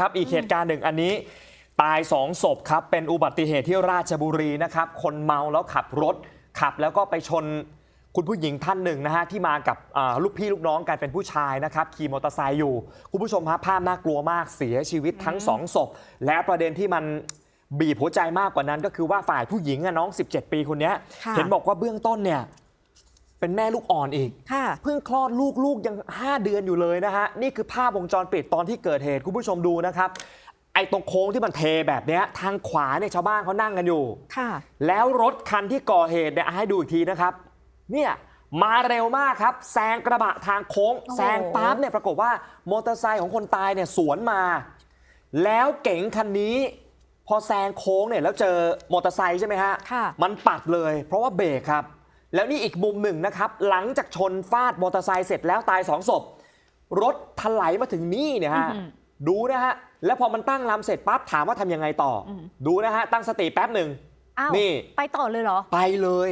นะครับ อีกเหตุการณ์หนึ่งอันนี้ ตายสองศพครับ เป็นอุบัติเหตุที่ราชบุรีนะครับ คนเมาแล้วขับรถ ขับแล้วก็ไปชนคุณผู้หญิงท่านหนึ่งนะฮะที่มากับอ่าลูกพี่ลูกน้องกันเป็นผู้ชายนะครับขี่มอเตอร์ไซค์อยู่ คุณผู้ชมฮะภาพน่ากลัวมากเสียชีวิตทั้งสองศพและประเด็นที่มันบีบหัวใจมากกว่านั้นก็คือว่าฝ่ายผู้หญิงอะน้อง 17 ปีคนเนี้ยค่ะเห็นบอกว่าเบื้องต้นเนี่ย เป็นแม่ลูกอ่อนอีก ค่ะ เพิ่งคลอดลูกลูกยัง 5 เดือนอยู่เลยนะฮะ นี่คือภาพวงจรปิดตอนที่เกิดเหตุคุณผู้ชมดูนะครับ ไอ้ตรงโค้งที่มันเทแบบเนี้ยทางขวาเนี่ยชาวบ้านเขานั่งกันอยู่ ค่ะ แล้วรถคันที่ก่อเหตุเนี่ยให้ดูอีกทีนะครับ เนี่ยมาเร็วมากครับแซงกระบะทางโค้งโอ้โห แซงปั๊บเนี่ยปรากฏว่ามอเตอร์ไซค์ของคนตายเนี่ยสวนมา แล้วเก๋งคันนี้ พอแซงโค้งเนี่ยแล้วเจอมอเตอร์ไซค์ใช่ไหมฮะ ค่ะ มันปัดเลย เพราะว่าเบรกครับ แล้วนี่อีกมุมหนึ่งนะครับ หลังจากชนฟาดมอเตอร์ไซค์เสร็จแล้วตายสองศพ รถถลายมาถึงนี่เนี่ยฮะอื้อหือดูนะฮะ แล้วพอมันตั้งลำเสร็จปั๊บถามว่าทำยังไงต่ออมดูนะฮะ ตั้งสติแป๊บหนึ่งอ้าวนี่ ไปต่อเลยเหรอ ไปเลย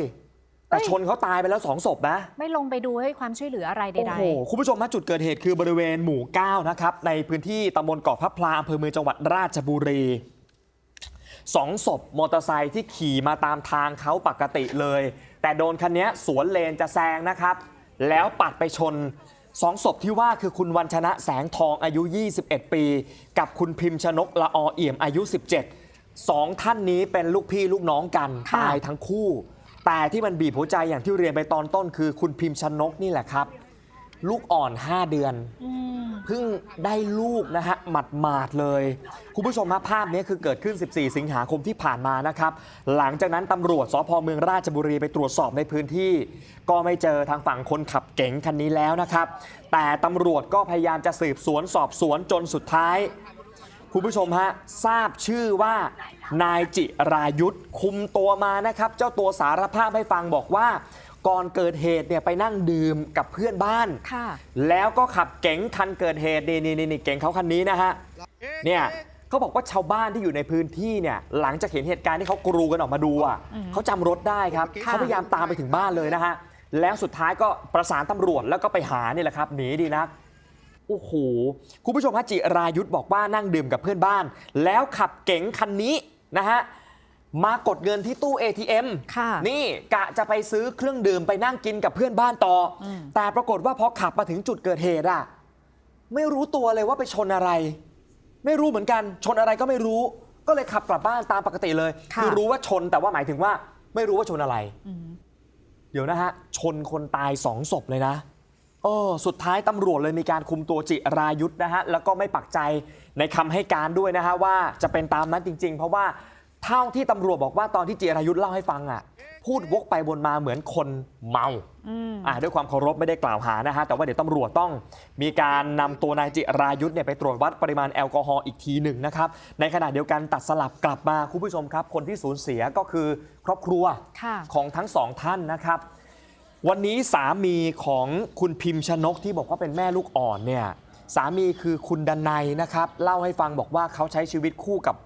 แต่เฮ้ยชนเขาตายไปแล้วสองศพนะ ไม่ลงไปดูให้ความช่วยเหลืออะไรใดโอ้โห คุณผู้ชมฮะจุดเกิดเหตุคือบริเวณหมู่ 9 นะครับ ในพื้นที่ตำบลเกาะพระพลาอำเภอเมืองจังหวัดราชบุรี สองศพมอเตอร์ไซค์ที่ขี่มาตามทางเขาปกติเลย แต่โดนคันนี้สวนเลนจะแซงนะครับ แล้วปัดไปชนสองศพที่ว่าคือคุณวันชนะแสงทองอายุ 21 ปี กับคุณพิมพ์ชนกละอเอี่ยมอายุ 17สองท่านนี้เป็นลูกพี่ลูกน้องกันค่ะตายทั้งคู่ แต่ที่มันบีบหัวใจอย่างที่เรียนไปตอนต้น คือคุณพิมพ์ชนกนี่แหละครับ ลูกอ่อน 5 เดือนๆอืม เพิ่งได้ลูกนะฮะหมัดหมาดเลย คุณผู้ชมฮะภาพนี้คือเกิดขึ้น 14 สิงหาคมที่ผ่านมานะครับ หลังจากนั้นตำรวจสพเมืองราชบุรีไปตรวจสอบในพื้นที่ ก็ไม่เจอทางฝั่งคนขับเก๋งคันนี้แล้วนะครับ แต่ตำรวจก็พยายามจะสืบสวนสอบสวนจนสุดท้าย คุณผู้ชมฮะทราบชื่อว่านายจิรายุทธคุมตัวมานะครับ เจ้าตัวสารภาพให้ฟังบอกว่า ก่อนเกิดเหตุเนี่ยไปนั่งดื่มกับเพื่อนบ้าน ค่ะ แล้วก็ขับเก๋งคันเกิดเหตุนี่นี่นี่เก๋งเขาคันนี้นะฮะเนี่ยเขาบอกว่าชาวบ้านที่อยู่ในพื้นที่เนี่ยหลังจากเห็นเหตุการณ์ที่เขากรูกันออกมาดูอะอืมเขาจำรถได้ครับค่ะ เขาพยายามตามไปถึงบ้านเลยนะฮะแล้วสุดท้ายก็ประสานตำรวจแล้วก็ไปหานี่แหละครับหนีดีนะโอ้โหคุณผู้ชมฮะจิรายุทธบอกว่านั่งดื่มกับเพื่อนบ้าน แล้วขับเก๋งคันนี้นะฮะ มากดเงินที่ตู้ ATM ค่ะนี่กะจะไปซื้อเครื่องดื่มไปนั่งกินกับเพื่อนบ้านต่ออม แต่ปรากฏว่าพอขับมาถึงจุดเกิดเหตุอะไม่รู้ตัวเลยว่าไปชนอะไร ไม่รู้เหมือนกัน ชนอะไรก็ไม่รู้ ก็เลยขับกลับบ้านตามปกติเลยค่ะ อรู้ว่าชนแต่ว่าหมายถึงว่า ไม่รู้ว่าชนอะไร อืมเดี๋ยวนะฮะ ชนคนตายสองศพเลยนะเออสุดท้ายตำรวจเลยมีการคุมตัวจิรายุทธนะฮะ แล้วก็ไม่ปักใจในคำให้การด้วยนะฮะ ว่าจะเป็นตามนั้นจริง ๆ เพราะว่า เท่าที่ตำรวจบอกว่าตอนที่จิรายุทธเล่าให้ฟังอะ พูดวกไปวนมาเหมือนคนเมาอืมอ่าด้วยความเคารพไม่ได้กล่าวหานะฮะ แต่ว่าเดี๋ยวตำรวจต้องมีการนำตัวนายจิรายุทธ์เนี่ยไปตรวจวัดปริมาณแอลกอฮอล์อีกทีหนึ่งนะครับ ในขณะเดียวกันตัดสลับกลับมาคุณผู้ชมครับ คนที่สูญเสียก็คือครอบครัวค่ะของทั้งสองท่านนะครับ วันนี้สามีของคุณพิมพ์ชนกที่บอกว่าเป็นแม่ลูกอ่อนเนี่ยสามีคือคุณดันไนยนะครับเล่าให้ฟังบอกว่าเขาใช้ชีวิตคู่กับ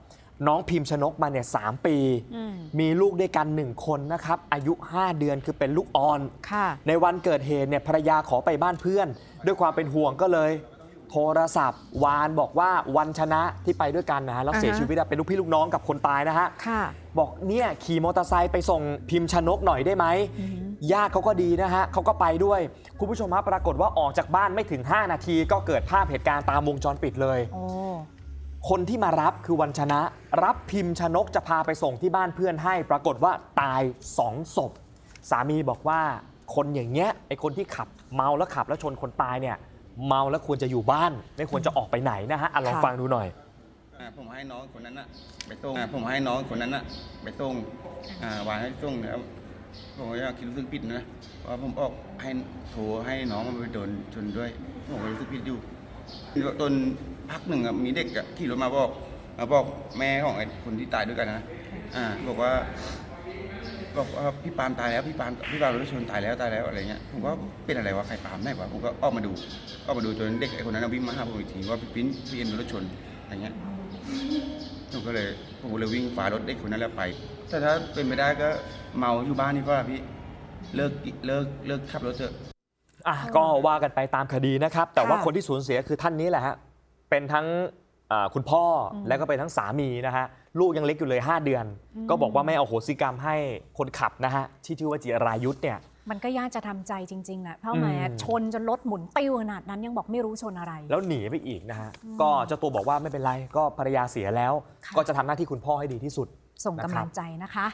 น้องพิมพ์ชนกมาเนี่ยสามปีอืมมีลูกด้วยกันหนึ่งคนนะครับ อายุ 5 เดือนคือเป็นลูกอ่อนค่ะในวันเกิดเหตุเนี่ยภรรยาขอไปบ้านเพื่อน ด้วยความเป็นห่วงก็เลย โทรศัพท์ วานบอกว่าวันชนะที่ไปด้วยกันนะฮะแล้วอ่าฮะเสียชีวิตอะเป็นลูกพี่ลูกน้องกับคนตายนะฮะค่ะบอกเนี่ยขี่มอเตอร์ไซค์ไปส่งพิมพ์ชนกหน่อยได้ไหมอืมญาติเขาก็ดีนะฮะเขาก็ไปด้วย คุณผู้ชมฮะปรากฏว่าออกจากบ้านไม่ถึง 5 นาที ก็เกิดภาพเหตุการณ์ตามวงจรปิดเลยโอ้ คนที่มารับคือวันชนะ รับพิมพ์ชนกจะพาไปส่งที่บ้านเพื่อนให้ ปรากฏว่าตายสองศพ สามีบอกว่าคนอย่างเงี้ยไอคนที่ขับเมาแล้วขับแล้วชนคนตายเนี่ย เมาแล้วควรจะอยู่บ้าน ไม่ควรจะออกไปไหนนะฮะอะลองค่ะฟังดูหน่อย อ่าผมให้น้องคนนั้นน่ะไปส่งอ่าผมให้น้องคนนั้นน่ะไปส่งอ่าวางให้ส่งแล้วผมก็คิดรู้สึกผิดนะเพราะผมออกให้โทรให้น้องมันไปโดนชนด้วยผมก็รู้สึกผิดอยู่ตน พักหนึ่งอะมีเด็กอะขี่รถมาบอกมาบอกแม่ของไอ้คนที่ตายด้วยกันนะอ่าบอกว่าบอกว่าพี่ปาล์มตายแล้วพี่ปาล์มพี่ปาล์มรถชนตายแล้วตายแล้วอะไรเงี้ยผมก็เป็นอะไรวะใครปาล์มได้วะผมก็ออกมาดูออกมาดูจนเด็กไอ้คนนั้นนะวิ่งมาหาผมอีกทีว่าพี่ปิ้นพี่เอ็นโดนรถชนอะไรเงี้ยผมก็เลยผมก็เลยวิ่งฝารถเด็กคนนั้นแล้วไป แต่ถ้าเป็นไม่ได้ก็เมาอยู่บ้านนี่ก็พี่เลิกเลิกเลิกขับรถเถอะอะก็ว่ากันไปตามคดีนะครับ แต่ว่าค่ะคนที่สูญเสียคือท่านนี้แหละฮะ เป็นทั้งอ่าคุณพ่ออมแล้วก็เป็นทั้งสามีนะฮะลูกยังเล็กอยู่เลย 5 เดือนอืมก็บอกว่าไม่เอาโหสิกรรมให้คนขับนะฮะที่ชื่อว่าจิรายุทธเนี่ย มันก็ยากจะทำใจจริงๆนะเพราะอืมแหม้ชนจนรถหมุนติ้วขนาดนั้นยังบอกไม่รู้ชนอะไร แล้วหนีไปอีกนะฮะอืมก็เจ้าตัวบอกว่าไม่เป็นไรก็ภรรยาเสียแล้ว ค่ะ ก็จะทำหน้าที่คุณพ่อให้ดีที่สุด ส่งกำลังนะครับใจนะคะ